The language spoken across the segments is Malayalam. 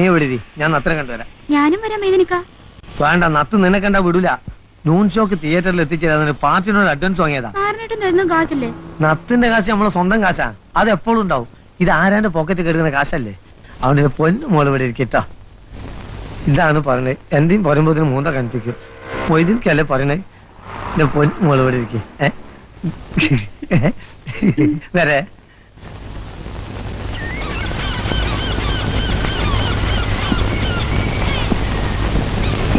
നീ ഞാൻ നത്തനെ കണ്ടുവരാം. ഞാനും വരാം വേദനിക്ക വേണ്ട നത്ത് നിന്നെ കണ്ടാ വിടൂല. നൂൺ ഷോക്ക് തിയേറ്ററിൽ എത്തിച്ചേരാൻ പാർട്ടിനോട് അഡ്വാൻസ് വാങ്ങിയതാ. ആറിനായിട്ടും തരുന്ന കാശല്ലേ? നത്തിന്റെ കാശ് നമ്മളെ സ്വന്തം കാശാ. അത് എപ്പോഴും ഉണ്ടാവും. ഇത് ആരാന്റെ പോക്കറ്റ് കെടുക്കുന്ന കാശല്ലേ? അവന്റെ പൊന്നു മോൾ ഇവിടെ ഇരിക്കട്ടോ. ഇതാണ് പറഞ്ഞത് എന്തെയും പറയുമ്പോ മൂന്ന കണിപ്പിക്കും മൊയ്തിക്കല്ലേ പറയണേ? എന്റെ പൊന്നു മോൾ ഇവിടെ ഇരിക്കേ. വരെ.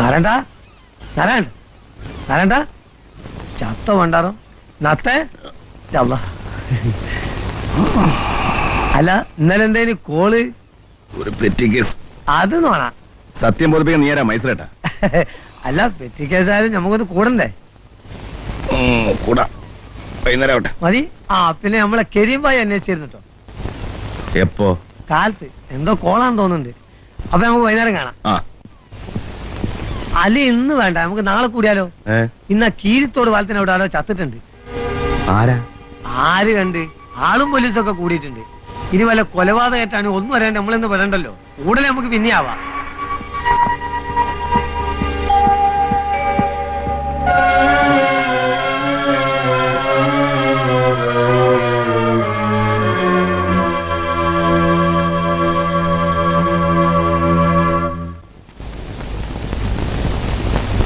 നാരായണ? നാരായണ? നാരായണ? ചത്ത വേണ്ടാറോ നത്തേ? അല്ല അല്ല ഇന്നലെ എന്തേലും കോൾ? ഒരു പെറ്റി കേസ്. അത് നോണ സത്യം ബോധിപ്പിക്കാൻ നീയരാ മൈസൂരേട്ടാ? അല്ല പെറ്റി കേസായാലും നമുക്കൊന്ന് കൂടണ്ടേ? കൂടാ. വൈകുന്നേരം ആവട്ടെ. മതി. ആ പിന്നെ നമ്മളെ കരീംബായി അന്വേഷിച്ചിരുന്നു കേട്ടോ എപ്പോ? കാലത്ത്. എന്തോ കോളാന്ന് തോന്നുന്നുണ്ട്. അപ്പൊ നമുക്ക് വൈകുന്നേരം കാണാം. ആ. അല്ല ഇന്ന് വേണ്ട നമുക്ക് നാളെ കൂടിയാലോ? ഇന്ന കീരിത്തോട് പാലത്തിന് അവിടെ ആരോ ചത്തിട്ടുണ്ട്. ആരാ? ആര് കണ്ട്? ആളും പോലീസൊക്കെ കൂടിയിട്ടുണ്ട്. ഇനി വല്ല കൊലപാതകമായിട്ടാണ് ഒന്നും അറിയാണ്ട് നമ്മളെന്ന് പറയണ്ടല്ലോ കൂടുതൽ നമുക്ക് പിന്നെ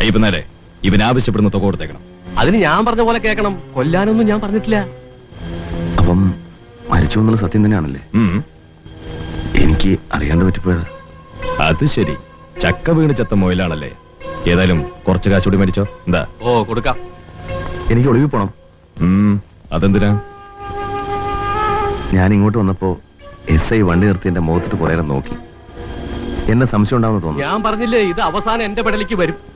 അയ്യപ്പനാരെ ഇവൻ ആവശ്യപ്പെടുന്ന തുക കൊടുത്തേക്കണം. അതിന് ഞാൻ പറഞ്ഞ പോലെ കേൾക്കണം. കൊല്ലാനൊന്നും ഞാൻ പറഞ്ഞിട്ടില്ല. അപ്പം മരിച്ചു എന്നുള്ള സത്യം തന്നെയാണല്ലേ? ഉം. എനിക്ക് അറിയാണ്ട് പറ്റിപ്പോയതാ. അത് ശരി. ചക്ക വീണ് ചത്ത മൊയിലാണല്ലേ ഏതായാലും കുറച്ച് കാശ് കൂടി മരിച്ചോ എന്താ? ഓ കൊടുക്കാം. എനിക്ക് ഒളിവിൽ പോണം. ഉം, അതെന്തിനാ? ഞാൻ ഇങ്ങോട്ട് വന്നപ്പോ എസ് ഐ വണ്ടി നിർത്തി എന്റെ മുഖത്തിട്ട് കുറേ നേരം നോക്കി. എന്നെ സംശയം ഉണ്ടാവുന്ന തോന്നുന്നു. ഞാൻ പറഞ്ഞില്ലേ ഇത് അവസാനം എന്റെ പെടലിക്ക് വരും.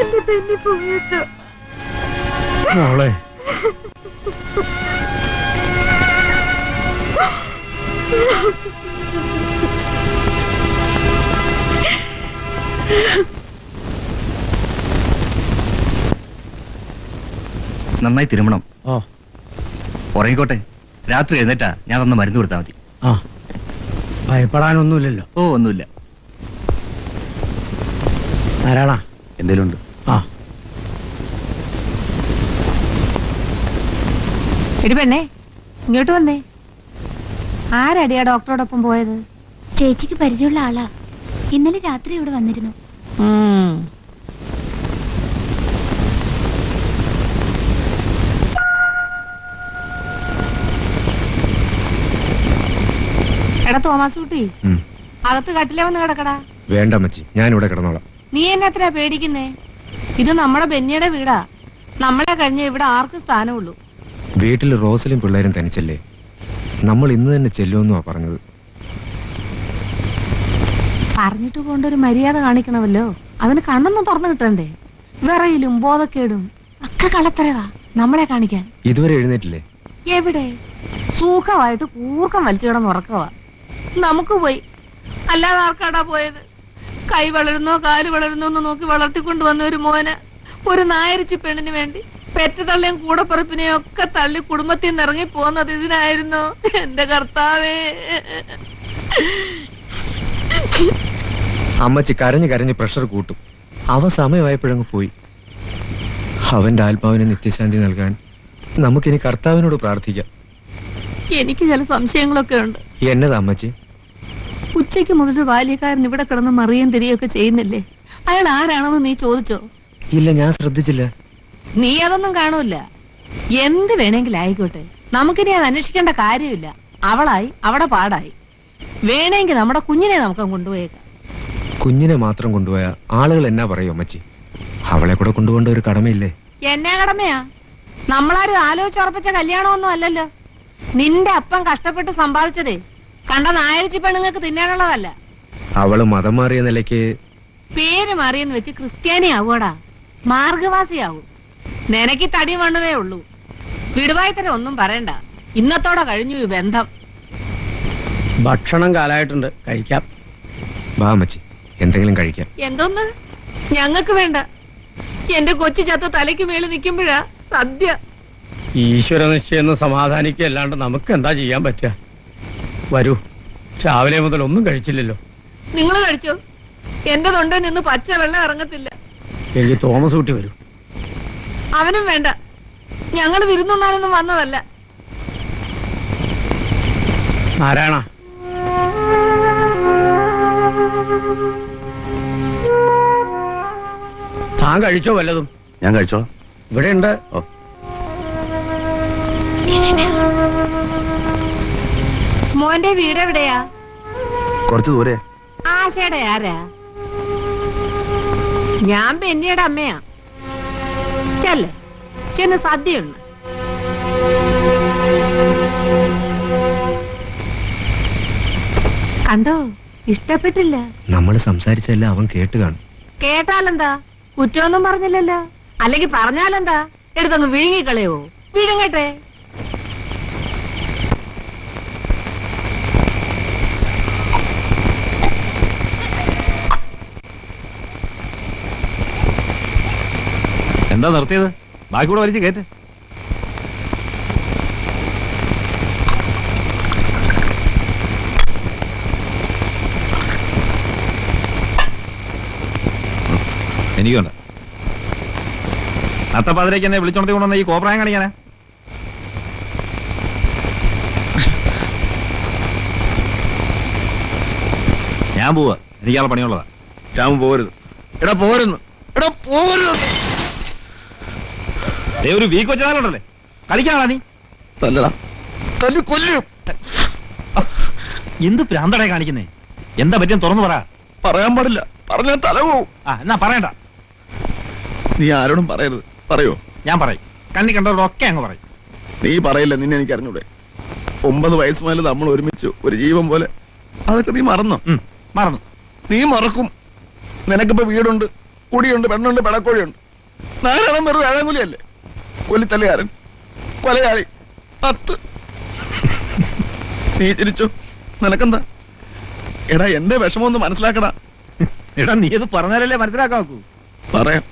എന്റെ പെണ്ണി പൊങ്ങിച്ചു മോളെ. നന്നായി തിരുമണം. ഉറങ്ങിക്കോട്ടെ. രാത്രി എഴുന്നേറ്റാ ഞാൻ തന്ന മരുന്ന് കൊടുത്താൽ മതി. ആ. ഭയപ്പെടാനൊന്നുമില്ലല്ലോ. ഓ ഒന്നുമില്ല. ധാരാളാ എന്തേലും ഉണ്ട് എടി പെണ്ണേ ഇങ്ങോട്ട് വന്നേ. ആരടിയാ ഡോക്ടറോടൊപ്പം പോയത്? ചേച്ചിക്ക് പരിചയമുള്ള ആളാ. ഇന്നലെ രാത്രി ഇവിടെ വന്നിരുന്നു. എടാ തോമാസ് കുട്ടി. അകത്ത് കട്ടിലേ വന്ന് കിടക്കടാ. വേണ്ട മച്ചി ഞാൻ ഇവിടെ കിടന്നോളാം. നീ എന്നെ അത്ര പേടിക്കുന്നേ? ഇത് നമ്മുടെ ബെന്നിയുടെ വീടാ. നമ്മളെ കഴിഞ്ഞ ഇവിടെ ആർക്ക് സ്ഥാനമുള്ളൂ. വീട്ടിൽ റോസലും പിള്ളേരും തനിച്ചല്ലേ? നമ്മൾ ഇന്ന് തന്നെ ചെല്ലുമെന്നുവാ പറഞ്ഞത്. പറഞ്ഞിട്ട് പോണ്ട ഒരു മര്യാദ കാണിക്കണമല്ലോ. അതിന് കണ്ണൊന്നും തുറന്നു കിട്ടണ്ടേ? വിറയിലും ബോധക്കേടും ഒക്കെ കളത്തരവാ നമ്മളെ കാണിക്കാൻ. ഇതുവരെ എഴുന്നേറ്റില്ലേ? എവിടെ? സൂഖമായിട്ട് കൂർക്കം വലിച്ചു കിടന്ന് ഉറക്കവാ. നമുക്ക് പോയി. അല്ലാതെ ആർക്കാടാ പോയത്? കൈ വളരുന്നോ കാൽ വളരുന്നോ എന്ന് നോക്കി വളർത്തിക്കൊണ്ട് വന്ന ഒരു മോന് ഒരു നായരിച്ചു പെണ്ണിന് വേണ്ടി പെറ്റ തള്ളിയും കൂടപ്പറപ്പിനെയും ഒക്കെ തള്ളി കുടുംബത്തിൽ നിന്ന് ഇറങ്ങി പോകുന്നത് ഇതിനായിരുന്നു. എന്റെ കർത്താവേ. അമ്മച്ചി കരഞ്ഞു കരഞ്ഞ് പ്രഷർ കൂട്ടും. അവ സമയമായപ്പോഴങ്ങ് പോയി. അവന്റെ ആത്മാവിന് നിത്യശാന്തി നൽകാൻ നമുക്കിനി കർത്താവിനോട് പ്രാർത്ഥിക്കാം. എനിക്ക് ചില സംശയങ്ങളൊക്കെ ഉണ്ട്. എന്നതാ അമ്മച്ചി? ഉച്ചയ്ക്ക് മുതൽ ബാല്യക്കാരൻ ഇവിടെ കിടന്ന് മറിയും തിരികെയൊക്കെ ചെയ്യുന്നില്ലേ? അയാൾ ആരാണെന്ന് നീ ചോദിച്ചോ? ഇല്ല ഞാൻ ശ്രദ്ധിച്ചില്ല. നീ അതൊന്നും കാണൂല എന്ത് വേണമെങ്കിലും ആയിക്കോട്ടെ. നമുക്കിനി അത് അന്വേഷിക്കേണ്ട കാര്യമില്ല. അവളായി അവിടെ പാടായി. വേണമെങ്കിൽ നമ്മുടെ കുഞ്ഞിനെ നമുക്ക് കൊണ്ടുപോയേക്കാം. കുഞ്ഞിനെ മാത്രം കൊണ്ടുപോയ ആളുകൾ എന്നാ പറയും അമ്മച്ചി? അവളെ കൂടെ കൊണ്ടുപോകേണ്ട ഒരു കടമയില്ലേ? എന്നാ കടമയാ? നമ്മളാരും ആലോചിച്ചുറപ്പിച്ച കല്യാണമൊന്നും അല്ലല്ലോ. നിന്റെ അപ്പം കഷ്ടപ്പെട്ട് സമ്പാദിച്ചതേ. കണ്ട നായരിച്ചി പെണ്ണുങ്ങൾക്ക് തിന്നാനുള്ളതല്ല. അവൾ മതം മാറിയ നിലയ്ക്ക് പേര് മാറിയെന്ന് വെച്ച് ക്രിസ്ത്യാനി ആവൂടാ മാർഗവാസിയാവും. നിനക്ക് തടി മണ്ണുവേ ഉള്ളൂ. വിടുവായിത്തരം ഒന്നും പറയണ്ട. ഇന്നത്തോടെ കഴിഞ്ഞു ഈ ബന്ധം. ഭക്ഷണം കാലായിട്ടുണ്ട്. കഴിക്കാം. വാ അമ്മച്ചി. എന്തെങ്കിലും കഴിക്കാം. എന്തോന്ന്? ഞങ്ങൾക്ക് വേണ്ട. എന്റെ കൊച്ചു ചത്ത തലയ്ക്ക് മേളിൽ നിൽക്കുമ്പോഴാ സദ്യ. ഈശ്വര നിശ്ചയെന്ന് സമാധാനിക്കുക അല്ലാണ്ട് നമുക്ക് എന്താ ചെയ്യാൻ പറ്റുക? വരൂ. രാവിലെ മുതൽ ഒന്നും കഴിച്ചില്ലല്ലോ. നിങ്ങൾ കഴിച്ചോ? എന്റെ തൊണ്ട നിന്ന് പച്ച വെള്ളം ഇറങ്ങത്തില്ല. എനിക്ക് തോമസ് കൂട്ടി വരൂ. അവനും വേണ്ട. ഞങ്ങൾ വിരുന്നുണ്ണാനൊന്നും വന്നതല്ല. ആരാണ താൻ കഴിച്ചോ വല്ലതും? ഞാൻ കഴിച്ചോ ഇവിടെ ഉണ്ട് മോന്റെ വീട് എവിടെയാ? കുറച്ച് ദൂരെ. ആശയുടെ ആരാ? ഞാൻ പെന്നിയുടെ അമ്മയാ. ചെല്ലേ. ചെന്ന് സദ്യയുണ്ട്. കണ്ടോ? ഇഷ്ടപ്പെട്ടില്ല. നമ്മൾ സംസാരിച്ചല്ല അവൻ കേട്ട് കാണും. കേട്ടാലെന്താ? കുറ്റമൊന്നും പറഞ്ഞില്ലല്ലോ. അല്ലെങ്കിൽ പറഞ്ഞാലെന്താ? എടുത്തൊന്ന് വിഴുങ്ങിക്കളയോ വിഴുങ്ങട്ടെ. എന്താ നിർത്തിയത്? ബാക്കി കൂടെ വലിച്ചു കയറ്റ്. എനിക്കുണ്ട് നത്തപ്പാതിരേക്ക് എന്നെ വിളിച്ചോണ്ടി കൊണ്ടുവന്ന ഈ കോപ്രായം കാണിക്കാനാ? ഞാൻ പോവാ. എനിക്കാളെ പണിയുള്ളതാ. ഞാൻ പോരുത്. എടാ പോരുന്നു. എടാ പോരുന്നു. ദേ ഒരു വീക്ക് വെച്ചാലുണ്ടല്ലേ കളിക്കാണാ നീ? തല്ലടാ. തല്ലു കൊല്ലും. എന്ത് പ്രാന്തടെ കാണിക്കുന്നേ? എന്താ പറ്റിയെന്ന് തുറന്നു പറ. പറയാൻ പാടില്ല. പറഞ്ഞാൽ തല പോവും. ആ എന്നാ പറയണ്ട. നീ ആരോടും പറയരുത്. പറയോ? ഞാൻ പറയും. കണ്ണി കണ്ടവരോടൊക്കെ അങ്ങ് പറയും. നീ പറയില്ല നിന്നെ എനിക്ക് അറിഞ്ഞൂടെ. ഒമ്പത് വയസ്സ് മുതൽ നമ്മൾ ഒരുമിച്ചു ഒരു ജീവൻ പോലെ. അതൊക്കെ നീ മറന്നോ? ഉം, മറന്നു. നീ മറക്കും. നിനക്കിപ്പോ വീടുണ്ട് കുടിയുണ്ട് പെണ്ണുണ്ട് പെടക്കോഴിയുണ്ട്. നാരായണം വെറും ഏഴാങ്കുലിയല്ലേ കൊല്ലിത്തല്ലുകാരൻ കൊലയാളി. പത്ത്. നീ ചിരിച്ചു? നിനക്കെന്താ? എടാ എന്റെ വിഷമം ഒന്ന് മനസ്സിലാക്കടാ. എടാ നീ അത് പറഞ്ഞാലല്ലേ മനസ്സിലാക്കാക്കൂ പറയാം.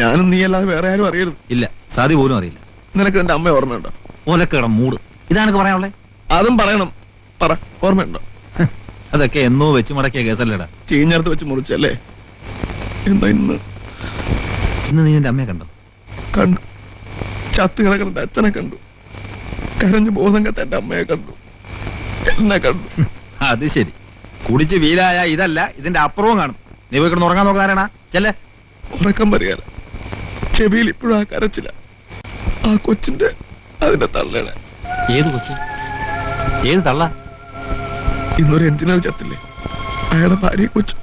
ഞാനും നീ അല്ലാതെ വേറെ ആരും അറിയരുത്. ഇല്ല സാധി പോലും അറിയില്ല. നിനക്ക് എന്റെ അമ്മ ഓർമ്മയുണ്ടോ? ഓലക്കേടം മൂട്. ഇതാണ് പറയാനുള്ളേ? അതും പറയണം. പറ ഓർമ്മയുണ്ടോ? അതൊക്കെ എന്നോ വെച്ച് മടക്കിയ കേസല്ലേടാ. ചീഞ്ഞടുത്ത് വെച്ച് മുറിച്ചല്ലേ? എന്താ ഇന്ന്? ഇന്ന് നീ എന്റെ അമ്മയെ കണ്ടോ? കണ്ടു. ചത്ത് കിടക്കുന്ന അച്ഛനെ കണ്ടു. കരഞ്ഞു ബോധം കെട്ട എന്റെ അമ്മയെ കണ്ടു. എന്നെ കണ്ടു. അത് ശരി. കുടിച്ച് വീലായ ഇതല്ല ഇതിന്റെ അപ്പുറവും കാണും. നീ പോയി കിടന്ന് ഉറങ്ങാൻ നോക്കാനാണാ ചെല്ലേ. ഉറക്കം പറയാല ചെവിയിൽ ഇപ്പോഴും ആ കരച്ചില്ല ആ കൊച്ചിന്റെ അതിന്റെ തള്ളയുടെ. ഏത് കൊച്ചു? ഏത് തള്ള? ഇന്നൊരു എഞ്ചിനീയർ ചത്തില്ലേ? അയാളുടെ ഭാര്യ കൊച്ചു.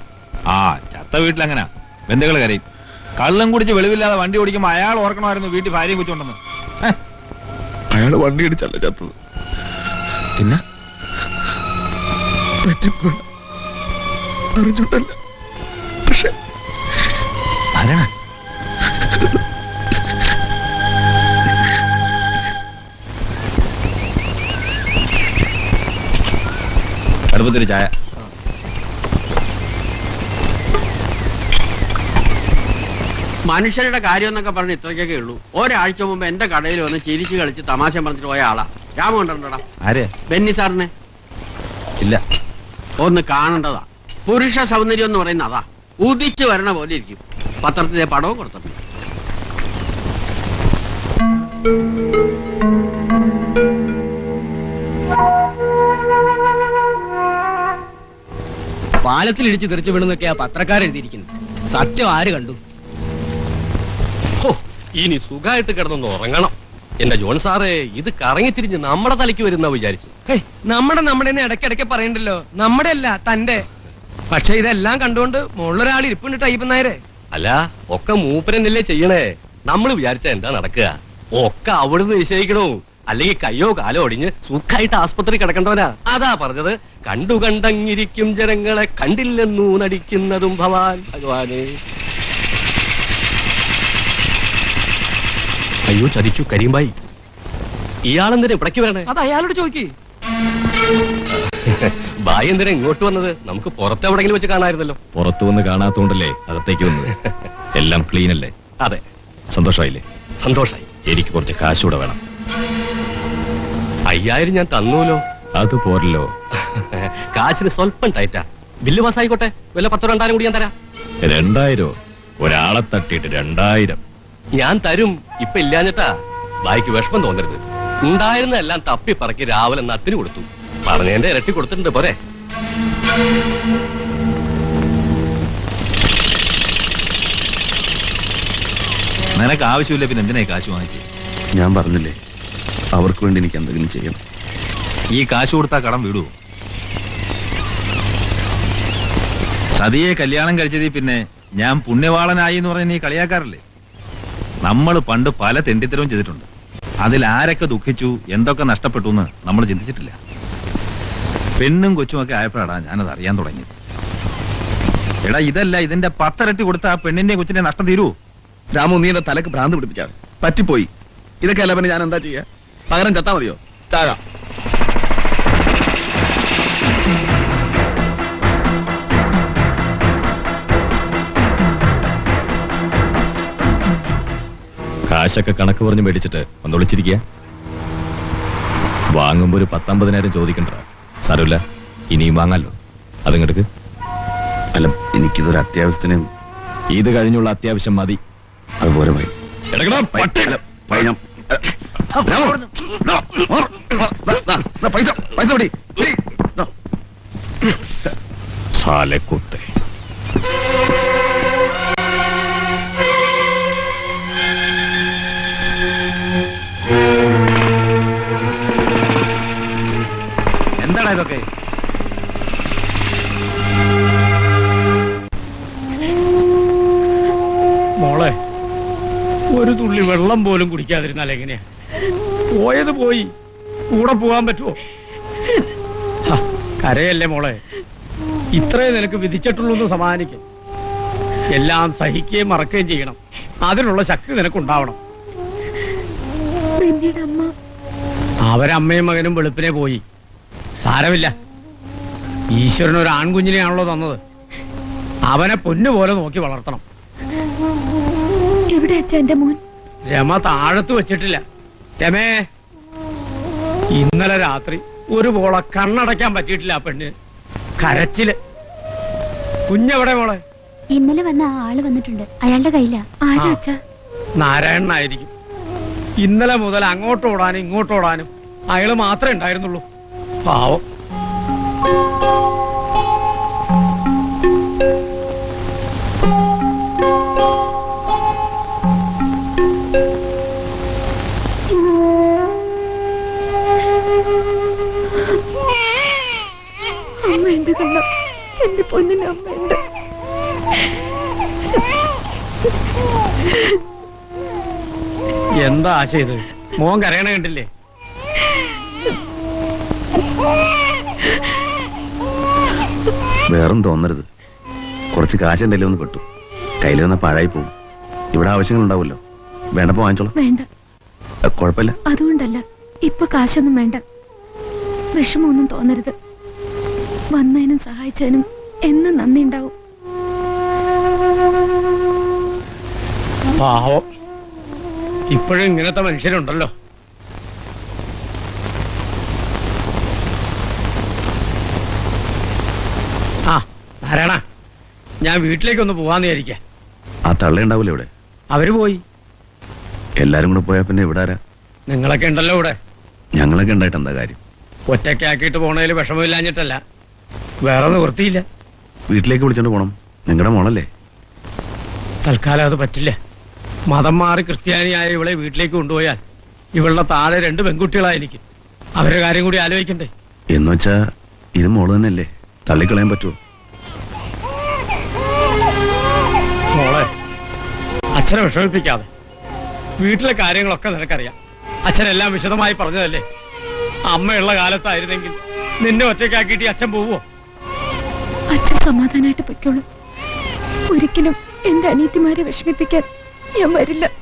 ആ ചത്ത വീട്ടിൽ അങ്ങനെ ബന്ധുക്കൾ കരയും. കള്ളം കുടിച്ച് വെളിവില്ലാതെ വണ്ടി ഓടിക്കുമ്പോ അയാൾ ഓർക്കണമായിരുന്നു വീട്ടിൽ ഭാര്യയും കൊച്ചുണ്ടെന്ന്. അയാൾ വണ്ടി അടിച്ചല്ല ചത്തത്. പിന്നെ? അറിഞ്ഞിട്ടല്ല പക്ഷെ ആരാണ്? അടുപ്പത്തൊരു ചായ. മനുഷ്യരുടെ കാര്യം എന്നൊക്കെ പറഞ്ഞ് ഇത്രയ്ക്കൊക്കെ ഉള്ളൂ. ഒരാഴ്ച മുമ്പ് എന്റെ കടയിൽ വന്ന് ചിരിച്ചു കളിച്ച് തമാശ പറഞ്ഞിട്ട് പോയ ആളാ. രാമ കണ്ടിട്ടുണ്ടോടാ? ആര്? ബെന്നി സാറിനെ. ഇല്ല. ഒന്ന് കാണേണ്ടതാ. പുരുഷ സൗന്ദര്യം എന്ന് പറയുന്ന അതാ. ഉദിച്ചു വരണ പോലെ ഇരിക്കും. പത്രത്തിലെ പടവും കൊടുത്തിട്ടുണ്ട്. പാലത്തിൽ ഇടിച്ച് തെറിച്ചു വീണെന്നൊക്കെയാ പത്രക്കാരെഴുതിയിരിക്കുന്നത്. സത്യം ആര് കണ്ടു? ഇനി സുഖമായിട്ട് കിടന്നൊന്ന് ഉറങ്ങണം. എന്റെ ജോൺ സാറേ ഇത് കറങ്ങി കറങ്ങിത്തിരിഞ്ഞ് നമ്മുടെ തലയ്ക്ക് വരുന്ന വിചാരിച്ചു. നമ്മുടെ നമ്മുടെ ഇടയ്ക്കിടയ്ക്ക് പറയണ്ടല്ലോ. നമ്മുടെ അല്ല തന്റെ പക്ഷെ ഇതെല്ലാം കണ്ടുകൊണ്ട് മുകളിലൊരാൾ ഇരിപ്പുണ്ട് ടൈപ്പ് നായരെ. അല്ല ഒക്കെ മൂപ്പരെന്നല്ലേ ചെയ്യണേ? നമ്മൾ വിചാരിച്ച എന്താ നടക്കുക? ഒക്കെ അവിടുന്ന് നിശ്ചയിക്കണോ? അല്ലെങ്കിൽ കയ്യോ കാലോ ഒടിഞ്ഞ് സുഖമായിട്ട് ആസ്പത്രി കിടക്കണ്ടവനാ. അതാ പറഞ്ഞത്. കണ്ടു കണ്ടങ്ങിരിക്കും ജനങ്ങളെ കണ്ടില്ലെന്നു നടിക്കുന്നതും ഭവാൻ ഭഗവാനെ. അയ്യോ ചതിച്ചു. കരീംബായി. ഇയാളെന്തിനാ ഇവിടേക്ക് വരണേ? അത് അയാളോട് ചോദിക്കേ. ബായി എന്തിനാ ഇങ്ങോട്ട് വന്നത്? നമുക്ക് പുറത്ത് എവിടെങ്കിലും വെച്ച് കാണാമായിരുന്നല്ലോ. പുറത്തു വന്ന് കാണാത്തോണ്ടല്ലേ അകത്തേക്ക് വന്നത്? എല്ലാം ക്ലീൻ അല്ലേ? അതെ. സന്തോഷമായില്ലേ? സന്തോഷായി. എനിക്ക് കുറച്ച് കാശൂടെ വേണം. അയ്യായിരം ഞാൻ തന്നൂലോ? അത് പോരല്ലോ. കാശിന് സ്വല്പം ടൈറ്റാ ബില്ല് പാസ്സായിക്കോട്ടെ. വല്ല പത്തോ രണ്ടായിരം കൂടി ഞാൻ തരാം. രണ്ടായിരോ? ഒരാളെ തട്ടിയിട്ട് രണ്ടായിരം. ഞാൻ തരും. ഇപ്പൊ ഇല്ലാഞ്ഞിട്ടാ ബായിക്ക് വിഷമം തോന്നരുത്. ഉണ്ടായിരുന്നെല്ലാം തപ്പി പറക്കി രാവിലെ നത്തിന് കൊടുത്തു. പറഞ്ഞതിന്റെ ഇരട്ടി കൊടുത്തിട്ടുണ്ട് പോരെ. നിനക്ക് ആവശ്യമില്ല പിന്നെ എന്തിനായി ഈ കാശ് വാങ്ങിച്ചേ? ഞാൻ പറഞ്ഞില്ലേ അവർക്ക് വേണ്ടി എനിക്ക് എന്തെങ്കിലും ചെയ്യണം ഈ കാശ് കൊടുത്താ കടം വിടുവോ? സതിയെ കല്യാണം കഴിച്ചതി പിന്നെ ഞാൻ പുണ്യവാളനായി എന്ന് പറഞ്ഞ നീ കളിയാക്കാറില്ലേ? നമ്മൾ പണ്ട് പല തെണ്ടിത്തരവും ചെയ്തിട്ടുണ്ട്. അതിൽ ആരൊക്കെ ദുഃഖിച്ചു എന്തൊക്കെ നഷ്ടപ്പെട്ടു എന്ന് നമ്മൾ ചിന്തിച്ചിട്ടില്ല. പെണ്ണും കൊച്ചുമൊക്കെ ആയപ്പോഴാണ് ഞാനത് അറിയാൻ തുടങ്ങിയത്. എടാ ഇതല്ല ഇതിന്റെ പത്തരട്ടി കൊടുത്ത ആ പെണ്ണിന്റെ കൊച്ചിന്റെ നഷ്ടം തീരൂ. രാമു നീ എന്റെ തലക്ക് ഭ്രാന്ത് പിടിപ്പിക്കാതെ. പറ്റിപ്പോയി. ഇതൊക്കെ അല്ല പിന്നെ ഞാൻ എന്താ ചെയ്യാ? പകരം ചത്താ മതിയോ? ചാകാം കാശൊക്കെ കണക്ക് പറഞ്ഞ് മേടിച്ചിട്ട് ഒന്ന് വിളിച്ചിരിക്കുക വാങ്ങുമ്പോ ഒരു പത്തമ്പതിനായിരം ചോദിക്കണ്ട സാരമില്ല ഇനിയും വാങ്ങാലോ. അതിങ്ങെടുക്ക്. അല്ല എനിക്കിതൊരു അത്യാവശ്യത്തിന് ഇത് കഴിഞ്ഞുള്ള അത്യാവശ്യം മതി. അതുപോലെ പോയി. പൈസ പൈസ. സാലക്കുത്തെ. ഒരു വെള്ളം പോലും കുടിക്കാതിരുന്നാൽ എങ്ങനെയാ? പോയത് പോയി. കൂടെ പോകാൻ പറ്റുമോ കരയല്ലേ മോളെ? ഇത്രേ നിനക്ക് വിധിച്ചിട്ടുള്ളൂ എന്ന് സമാധാനിക്കും എല്ലാം സഹിക്കുകയും മറക്കുകയും ചെയ്യണം. അതിനുള്ള ശക്തി നിനക്കുണ്ടാവണം. അവരമ്മയും മകനും വെളുപ്പിനെ പോയി. സാരമില്ല. ഈശ്വരൻ ഒരു ആൺകുഞ്ഞിനെയാണല്ലോ തന്നത്. അവനെ പൊന്നുപോലെ നോക്കി വളർത്തണം. എവിടെ അച്ഛന്റെ എന്റെ മോൻ? രമ താഴത്ത് വെച്ചിട്ടില്ല. രമേ ഇന്നലെ രാത്രി ഒരു പോള കണ്ണടയ്ക്കാൻ പറ്റിയിട്ടില്ല ആ പെണ്ണ്. കരച്ചിൽ. കുഞ്ഞെവിടെ മോളെ? ഇന്നലെ വന്ന ആൾ വന്നിട്ടുണ്ട്. അയാളുടെ കയ്യില. ആരാ ആ. അച്ഛാ? നാരായണനായിരിക്കും ഇന്നലെ മുതൽ അങ്ങോട്ട് ഓടാനും ഇങ്ങോട്ട് ഓടാനും അയാൾ മാത്രമേ ഉണ്ടായിരുന്നുള്ളൂ. പാവം. ആശ ഇത് മോൻ കരയണ കണ്ടില്ലേ? വേറൊന്നും തോന്നരുത് കുറച്ച് കാശ് എന്റെ ഒന്ന് കിട്ടും കയ്യിൽ വന്ന പാഴായി പോകും. ഇവിടെ ആവശ്യങ്ങൾ ഉണ്ടാവുമല്ലോ വേണ്ടപ്പോ വാങ്ങിച്ചോളാം. വേണ്ട. കുഴപ്പമില്ല. അതുകൊണ്ടല്ല. ഇപ്പൊ കാശൊന്നും വേണ്ട. വിഷമമൊന്നും തോന്നരുത്. വന്നതിനും സഹായിച്ചതിനും എന്നും നന്ദി ഉണ്ടാവും പാവം. ഇപ്പോഴും ഇങ്ങനത്തെ മനുഷ്യരുണ്ടല്ലോ. ആ ആരാണ ഞാൻ വീട്ടിലേക്കൊന്ന് പോവാന്ന് വിചാരിക്ക. ആ തള്ള ഉണ്ടാവില്ല ഇവിടെ? അവർ പോയി. എല്ലാരും കൂടെ പോയാ പിന്നെ ഇവിടെ ആരാ? നിങ്ങളൊക്കെ ഉണ്ടല്ലോ ഇവിടെ. ഞങ്ങളൊക്കെ ഉണ്ടായിട്ട് എന്താ കാര്യം? ഒറ്റയ്ക്കാക്കിയിട്ട് പോണതിൽ വിഷമമില്ലാഞ്ഞിട്ടല്ല. വേറെ നിവൃത്തിയില്ല. വീട്ടിലേക്ക് വിളിച്ചോണ്ട് പോണം. നിങ്ങളുടെ മോണല്ലേ തൽക്കാലം അത് പറ്റില്ല. മതം മാറി ക്രിസ്ത്യാനിയായ ഇവളെ വീട്ടിലേക്ക് കൊണ്ടുപോയാൽ ഇവളുടെ താഴെ രണ്ട് പെൺകുട്ടികളായിരിക്കും. അവരുടെ കാര്യം കൂടി ആലോചിക്കണ്ടേ? എന്ന് വെച്ചാ ഇത് മോൾ തന്നെയല്ലേ? തള്ളിക്കളയാൻ പറ്റുമോ മോളെ അച്ഛനെ വിഷമിപ്പിക്കാതെ. വീട്ടിലെ കാര്യങ്ങളൊക്കെ നിനക്കറിയാം. അച്ഛനെല്ലാം വിശദമായി പറഞ്ഞതല്ലേ? അമ്മയുള്ള കാലത്തായിരുന്നെങ്കിൽ നിന്നെ ഒറ്റയ്ക്കാക്കിയിട്ട് അച്ഛൻ പോവോ അച്ഛൻ സമാധാനമായിട്ട് പൊയ്ക്കോളൂ. ഒരിക്കലും എന്റെ അനീതിമാരെ വിഷമിപ്പിക്കാൻ ഞാൻ വരില്ല.